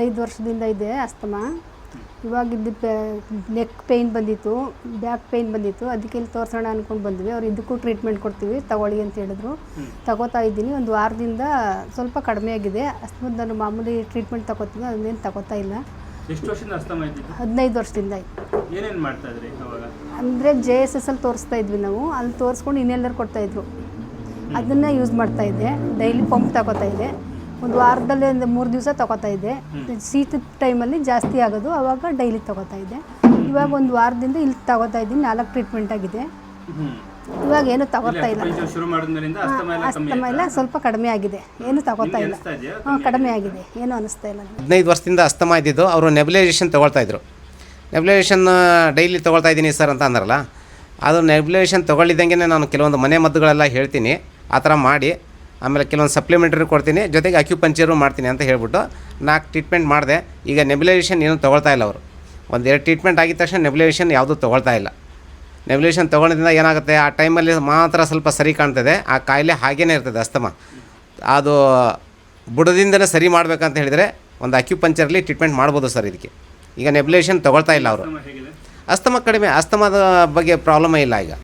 ಐದು ವರ್ಷದಿಂದ ಇದೆ ಅಸ್ತಮ. ಇವಾಗಿದ್ದು ನೆಕ್ ಪೇಯ್ನ್ ಬಂದಿತ್ತು ಬ್ಯಾಕ್ ಪೇಯ್ನ್ ಬಂದಿತ್ತು. ಅದಕ್ಕೆ ಇಲ್ಲಿ ತೋರಿಸೋಣ ಅಂದ್ಕೊಂಡು ಬಂದ್ವಿ. ಅವ್ರು ಇದಕ್ಕೂ ಟ್ರೀಟ್ಮೆಂಟ್ ಕೊಡ್ತೀವಿ ತಗೊಳ್ಳಿ ಅಂತ ಹೇಳಿದ್ರು. ತಗೋತಾ ಇದ್ದೀನಿ. ಒಂದು ವಾರದಿಂದ ಸ್ವಲ್ಪ ಕಡಿಮೆ ಆಗಿದೆ. ಅಸ್ತಮದ ನಾನು ಮಾಮೂಲಿ ಟ್ರೀಟ್ಮೆಂಟ್ ತಗೋತೀನಿ ಅದನ್ನೇನು ತಗೋತಾ ಇಲ್ಲ. ಎಷ್ಟು ವರ್ಷದಿಂದ ಅಸ್ತಮ ಇದ್ದಿದ್ದು ಹದಿನೈದು ವರ್ಷದಿಂದ ಏನೇನು ಮಾಡ್ತಾ ಇದ್ರಿ ಅವಾಗ? ಅಂದರೆ ಜೆ ಎಸ್ ಎಸ್ ಅಲ್ಲಿ ತೋರಿಸ್ತಾ ಇದ್ವಿ ನಾವು. ಅಲ್ಲಿ ತೋರಿಸ್ಕೊಂಡು ಇನ್ನೆಲ್ಲರೂ ಕೊಡ್ತಾಯಿದ್ರು ಅದನ್ನು ಯೂಸ್ ಮಾಡ್ತಾ ಇದ್ದೆ. ಡೈಲಿ ಪಂಪ್ ತಗೋತಾ ಇದ್ದೆ. ಒಂದು ವಾರದಲ್ಲಿ ಒಂದು ಮೂರು ದಿವಸ ತಗೋತಾ ಇದ್ದೆ. ಶೀತದ ಟೈಮಲ್ಲಿ ಜಾಸ್ತಿ ಆಗೋದು ಆವಾಗ ಡೈಲಿ ತಗೋತಾ ಇದ್ದೆ. ಇವಾಗ ಒಂದು ವಾರದಿಂದ ಇಲ್ಲಿ ತಗೋತಾ ಇದ್ದೀನಿ ನಾಲ್ಕು ಟ್ರೀಟ್ಮೆಂಟ್ ಆಗಿದೆ. ಇವಾಗ ಏನು ತಗೋತಾ ಇಲ್ಲ. ಅಸ್ತಮ ಇಲ್ಲ ಸ್ವಲ್ಪ ಕಡಿಮೆ ಆಗಿದೆ. ಏನು ತಗೋತಾ ಇಲ್ಲ. ಹಾಂ ಕಡಿಮೆ ಆಗಿದೆ. ಏನು ಅನಿಸ್ತಾ ಇಲ್ಲ. ಹದಿನೈದು ವರ್ಷದಿಂದ ಅಸ್ತಮ ಇದ್ದಿದ್ದು ಅವರು ನೆಬ್ಲೈಸೇಷನ್ ತಗೊಳ್ತಾ ಇದ್ರು. ನೆಬ್ಲೈಸೇಷನ್ ಡೈಲಿ ತೊಗೊಳ್ತಾ ಇದ್ದೀನಿ ಸರ್ ಅಂತ ಅಂದ್ರಲ್ಲ ಅದು ನೆಬ್ಲೈಸೇಷನ್ ತೊಗೊಳ್ಳಿದ್ದಂಗೆ ನಾನು ಕೆಲವೊಂದು ಮನೆ ಮದ್ದುಗಳೆಲ್ಲ ಹೇಳ್ತೀನಿ ಆ ಥರ ಮಾಡಿ ಆಮೇಲೆ ಕೆಲವೊಂದು ಸಪ್ಲಿಮೆಂಟರಿ ಕೊಡ್ತೀನಿ ಜೊತೆಗೆ ಅಕ್ಯುಪಂಚರು ಮಾಡ್ತೀನಿ ಅಂತ ಹೇಳ್ಬಿಟ್ಟು ನಾಲ್ಕು ಟ್ರೀಟ್ಮೆಂಟ್ ಮಾಡಿದೆ. ಈಗ ನೆಬ್ಯುಲೇಷನ್ ಏನೂ ತೊಗೊಳ್ತಾ ಇಲ್ಲ ಅವರು. ಒಂದು ಎರಡು ಟ್ರೀಟ್ಮೆಂಟ್ ಆಗಿದ ತಕ್ಷಣ ನೆಬ್ಯುಲೇಷನ್ ಯಾವುದೂ ತೊಗೊಳ್ತಾ ಇಲ್ಲ. ನೆಬ್ಯುಲೇಷನ್ ತೊಗೊಳೋದ್ರಿಂದ ಏನಾಗುತ್ತೆ? ಆ ಟೈಮಲ್ಲಿ ಮಾತ್ರ ಸ್ವಲ್ಪ ಸರಿ ಕಾಣ್ತದೆ. ಆ ಕಾಯಿಲೆ ಹಾಗೇ ಇರ್ತದೆ ಅಸ್ತಮ. ಅದು ಬುಡದಿಂದನೇ ಸರಿ ಮಾಡಬೇಕಂತ ಹೇಳಿದರೆ ಒಂದು ಅಕ್ಯುಪಂಚರ್ಲಿ ಟ್ರೀಟ್ಮೆಂಟ್ ಮಾಡ್ಬೋದು ಸರ್ ಇದಕ್ಕೆ. ಈಗ ನೆಬ್ಯುಲೇಷನ್ ತೊಗೊಳ್ತಾ ಇಲ್ಲ ಅವರು. ಅಸ್ತಮ ಕಡಿಮೆ. ಅಸ್ತಮದ ಬಗ್ಗೆ ಪ್ರಾಬ್ಲಮ್ ಇಲ್ಲ ಈಗ.